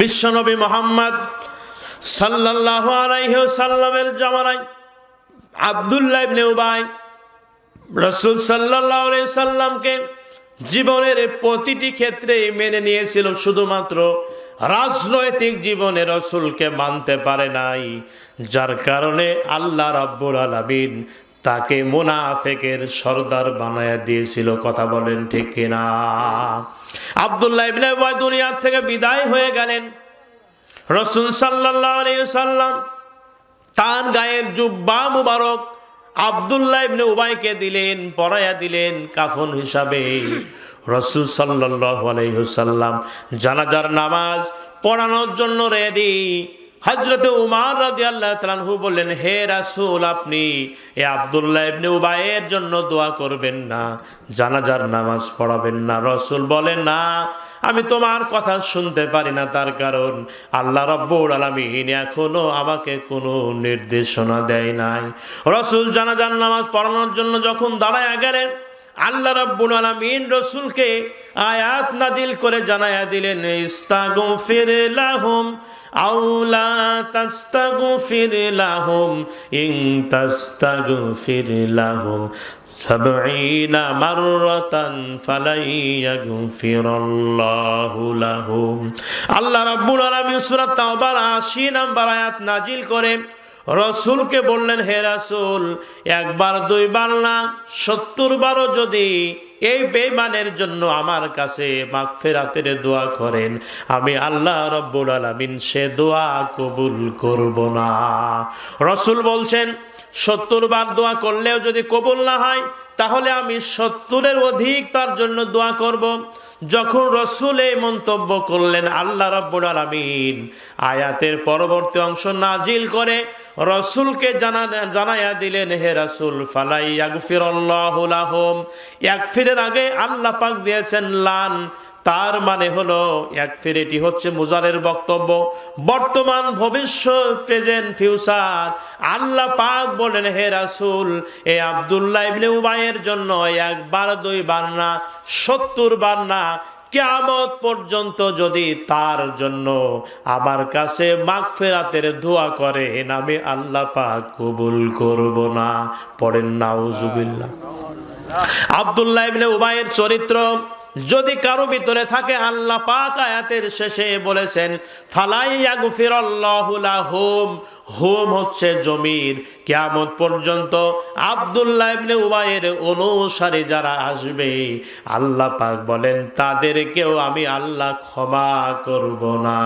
বিশ্বনবী মোহাম্মদ আলাইহি সাল্লামের জামানায় আব্দুল্লাহ ইবনে উবাই রসুল আলাইহি সাল্লামকে জীবনের প্রতিটি ক্ষেত্রে মেনে নিয়েছিল, শুধুমাত্র রাজনৈতিক জীবনে রসুলকে মানতে পারে নাই, যার কারণে আল্লাহ রাব্বুল আলামিন তাকে মুনাফেকের সর্দার বানায়া দিয়েছিল। কথা বলেন ঠিক কিনা? আব্দুল্লাহ ইবনে দুনিয়ার থেকে বিদায় হয়ে গেলেন। রসুল সাল্লাল্লাহু আলাইহি তার গায়ের জুব্বা মুবারক আবদুল্লাহ ইবনে উবাইকে দিলেন পরায়া দিলেন কাফন হিসাবে। রসুল সাল্লাল্লাহু আলাইহি জানাজার নামাজ পড়ানোর জন্য রেডি হজরত উমার রাজি আল্লাহ বললেন, হে রাসুল, আপনি এ আবদুল্লাহ ইবনে উবায়ের জন্য দোয়া করবেন না, জানাজার নামাজ পড়াবেন না। রসুল বলেন, না, আমি তোমার কথা শুনতে পারি না, তার কারণ আল্লাহ রব্বুল আলমিন এখনও আমাকে কোনো নির্দেশনা দেয় নাই। রসুল জানাজার নামাজ পড়ানোর জন্য যখন দাঁড়ায় গেলেন আল্লাহ রব্বুল আলমিন রসুলকে আয়াত নাজিল করে জানায়া দিলেন ইস্তাগফির লাহুম আউলা তাস্তাগফির লাহুম ইন তাস্তাগফির লাহুম سبعين مرة فلن يغفر الله لهم আল্লাহ রাব্বুল আলামিন সূরা তাওবার 80 নাম্বার আয়াত নাজিল করে রসুলকে বললেন হে রাসুল একবার দুইবার না সত্তর বারও যদি এই বেমানের জন্য আমার কাছে মাগফিরাতের দোয়া করেন। আমি আল্লাহ রব্বুল আলামিন সে দোয়া কবুল করব না। রসুল বলছেন, সত্তর বার দোয়া করলেও যদি কবুল না হয়, তাহলে আমি সত্তরের অধিক তার জন্য দোয়া করব। যখন রসুল এই মন্তব্য করলেন, আল্লাহ রব্বুল আলমিন আয়াতের পরবর্তী অংশ নাজিল করে রসুলকে জানা জানাইয়া দিলেন, হে রসুল, ফালাই ইয়াগফির আল্লাহুলাহম একফিরের আগে আল্লাহ পাক দিয়েছেন লান। তার মানে হলো, এক ফিরেটি হচ্ছে মুজারের বক্তব্য। বর্তমান ভবিষ্যৎ প্রেজেন্ট ফিউচার আল্লাহ পাক বলেন হে রাসুল, এ আবদুল্লাহ ইবনে উবাইয়ের জন্য একবার, দুইবার না, সত্তর বার না, কেয়ামত পর্যন্ত যদি তার জন্য আমার কাছে মাগফেরাতের দোয়া করেন আমি আল্লাহ পাক কবুল করব না। পড়েন, নাউজুবিল্লাহ। আবদুল্লাহ উবাইয়ের চরিত্র, যদি কারও ভিতরে থাকে আল্লাহ পাক আয়াতের শেষে বলেছেন ফালাইয়া হোম হোম হচ্ছে জমির। কেয়ামত পর্যন্ত আবদুল্লাহ ইবনে উবাইয়ের অনুসারী যারা আসবে, আল্লাহ পাক বলেন, তাদেরকেও আমি আল্লাহ ক্ষমা করব না।